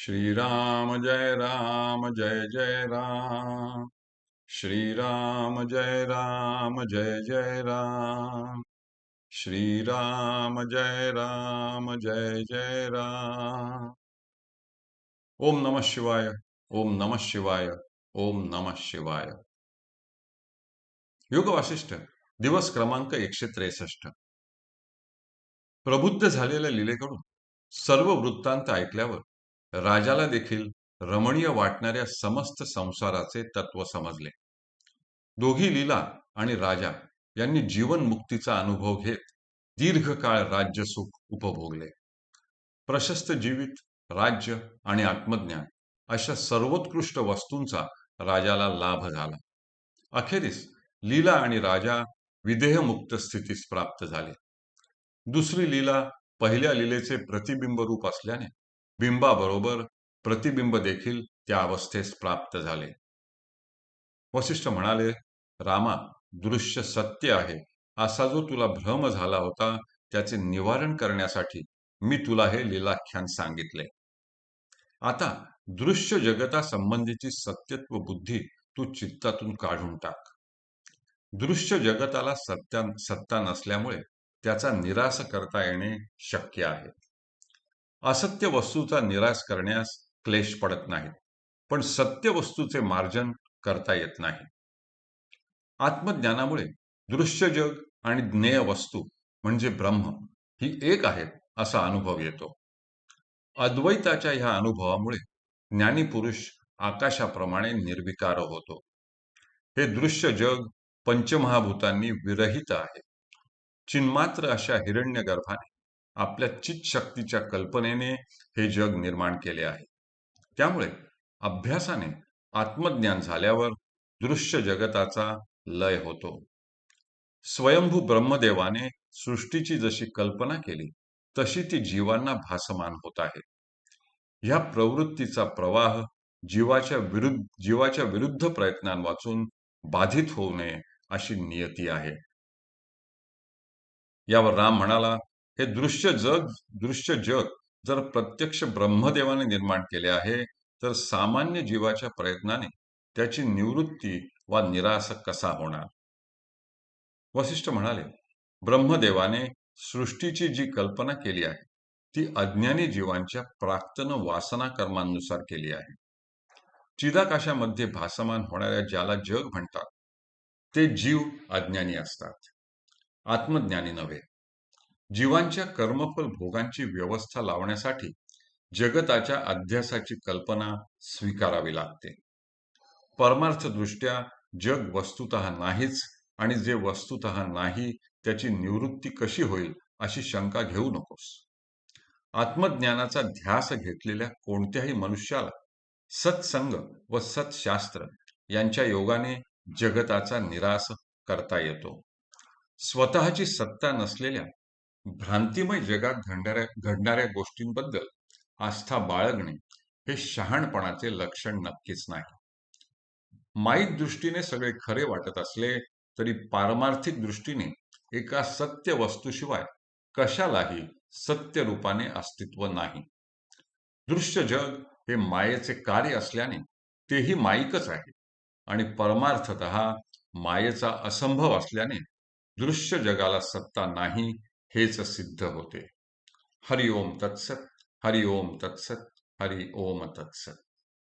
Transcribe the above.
श्रीराम जय राम जय जय राम। श्रीराम जय राम जय जय राम। श्रीराम जय राम जय जय राम। ओम नमः शिवाय ओम नमः शिवाय ओम नमः शिवाय। योग वासिष्ठ दिवस क्रमांक एकशे त्रेसष्ट. प्रबुद्ध झालेल्या लिलेकडून सर्व वृत्तांत ऐकल्यावर राजाला देखील रमणीय वाटणाऱ्या समस्त संसाराचे तत्व समजले. दोघी लीला आणि राजा यांनी जीवन मुक्तीचा अनुभव घेत दीर्घकाळ राज्य सुख उपभोगले. प्रशस्त जीवित राज्य आणि आत्मज्ञान अशा सर्वोत्कृष्ट वस्तूंचा राजाला लाभ झाला. अखेरीस लीला आणि राजा विदेहमुक्त स्थितीस प्राप्त झाले. दुसरी लीला पहिल्या लीलेचे प्रतिबिंब रूप असल्याने बिंबाबरोबर प्रतिबिंब देखील त्या अवस्थेस प्राप्त झाले. वशिष्ठ म्हणाले रामा दृश्य सत्य आहे. असा जो तुला भ्रम झाला होता त्याचे निवारण करण्यासाठी मी तुला हे लिलाख्यान सांगितले. आता दृश्य जगता संबंधीची सत्यत्व बुद्धी तू चित्तातून काढून टाक. दृश्य जगताला सत्या सत्ता नसल्यामुळे त्याचा निराश करता येणे शक्य आहे. असत्य वस्तूचा निराश करण्यास क्लेश पडत नाहीत पण सत्य वस्तूचे मार्जन करता येत नाही. आत्मज्ञानामुळे दृश्य जग आणि ज्ञेय वस्तू म्हणजे ब्रह्म ही एक आहेत असा अनुभव येतो. अद्वैताच्या ह्या अनुभवामुळे ज्ञानी पुरुष आकाशाप्रमाणे निर्विकार होतो. हे दृश्य जग पंचमहाभूतांनी विरहित आहे. चिन्मात्र अशा हिरण्य गर्भाने आपल्या चित शक्तीच्या कल्पनेने हे जग निर्माण केले आहे. त्यामुळे अभ्यासाने आत्मज्ञान झाल्यावर दृश्य जगताचा लय होतो. स्वयंभू ब्रह्मदेवाने सृष्टीची जशी कल्पना केली तशी ती जीवांना भासमान होत आहे. ह्या प्रवृत्तीचा प्रवाह जीवाच्या विरुद्ध जीवाच्या विरुद्ध प्रयत्नांवाचून बाधित होऊ नये अशी नियती आहे. यावर राम म्हणाला हे दृश्य जग दृश्य जग जर प्रत्यक्ष ब्रह्मदेवाने निर्माण केले आहे तर सामान्य जीवाच्या प्रयत्नाने त्याची निवृत्ती वा निराश कसा होणार? वसिष्ठ म्हणाले ब्रह्मदेवाने सृष्टीची जी कल्पना केली आहे ती अज्ञानी जीवांच्या प्राक्तन वासना कर्मांनुसार केली आहे. चिदाकाशामध्ये भासमान होणाऱ्या ज्याला जग म्हणतात ते जीव अज्ञानी असतात आत्मज्ञानी नव्हे. जीवांच्या कर्मफल भोगांची व्यवस्था लावण्यासाठी जगताच्या अध्यासाची कल्पना स्वीकारावी लागते. परमार्थदृष्ट्या जग वस्तुत नाहीच आणि जे वस्तुत नाही त्याची निवृत्ती कशी होईल अशी शंका घेऊ नकोस. आत्मज्ञानाचा ध्यास घेतलेल्या कोणत्याही मनुष्याला सत्संग व सत्शास्त्र यांच्या योगाने जगताचा निराश करता येतो. स्वतःची सत्ता नसलेल्या भ्रांतिमय जगात घडणाऱ्या घडणाऱ्या गोष्टींबद्दल आस्था बाळगणे हे शहाणपणाचे लक्षण नक्कीच नाही. माईक दृष्टीने सगळे खरे वाटत असले तरी पारमार्थिक दृष्टीने एका सत्य वस्तूशिवाय कशालाही सत्य रूपाने अस्तित्व नाही. दृश्य जग हे मायेचे कार्य असल्याने तेही माईकच आहे आणि परमार्थत मायेचा असंभव असल्याने दृश्य जगाला सत्ता नाही हेच सिद्ध होते. हरिओम तत्सत हरिओम तत्सत हरि ओम तत्सत.